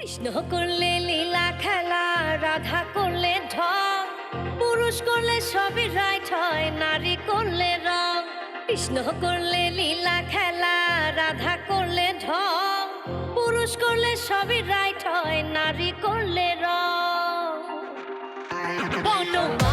কৃষ্ণ করলে লীলা খেলা, রাধা করলে ঢং, পুরুষ করলে সবই রাইট হয় নারী করলে রং। কৃষ্ণ করলে লীলা খেলা, রাধা করলে ঢং, পুরুষ করলে সবই রাইট হয় নারী করলে রং। বনমালী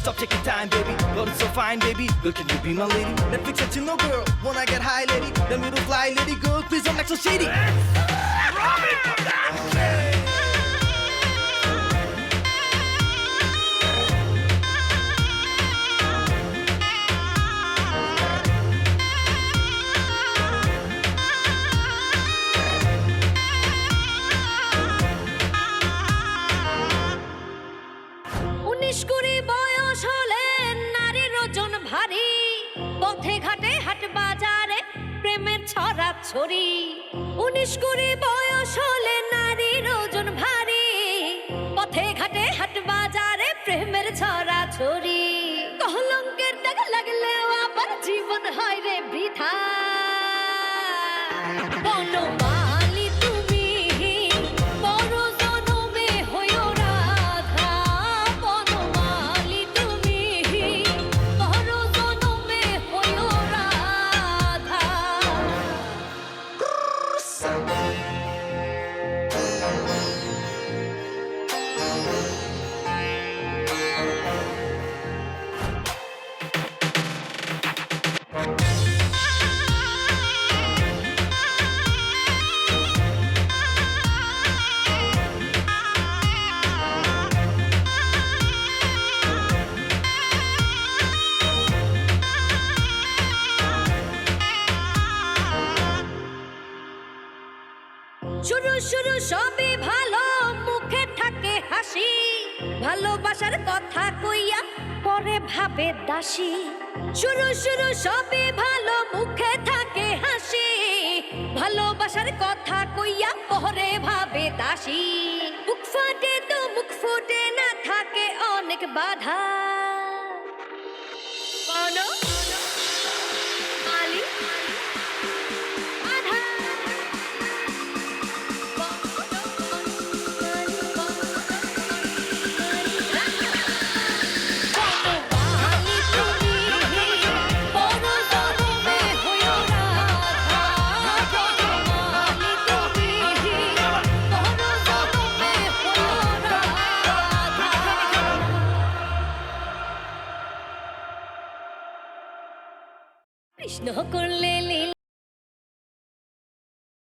Stop taking time, baby. You're so fine, baby. Girl, can you be my lady? Netflix and chill, no girl. When I get high, lady. Then we'll fly, lady. Girl, please don't act so shady. Robin, come down. ছড়া ছড়ি। উনিশ কুড়ি বয়স হলে নারীর ওজন ভারী। পথে ঘাটে হাট বাজারে প্রেমের ছড়া ছড়ি। কলঙ্কের দাগ লাগলেও আবার জীবন হয় রে বৃথা। শুরু শুরু সবই ভালো, মুখে থাকে হাসি। ভালোবাসার কথা কইয়া পরে ভাবে দাসী। শুরু শুরু সবই ভালো, মুখে থাকে হাসি। ভালোবাসার কথা কইয়া পরে ভাবে দাসী। মুখ ফাটে তো মুখ ফুটে না থাকে অনেক বাধা। কৃষ্ণ করলে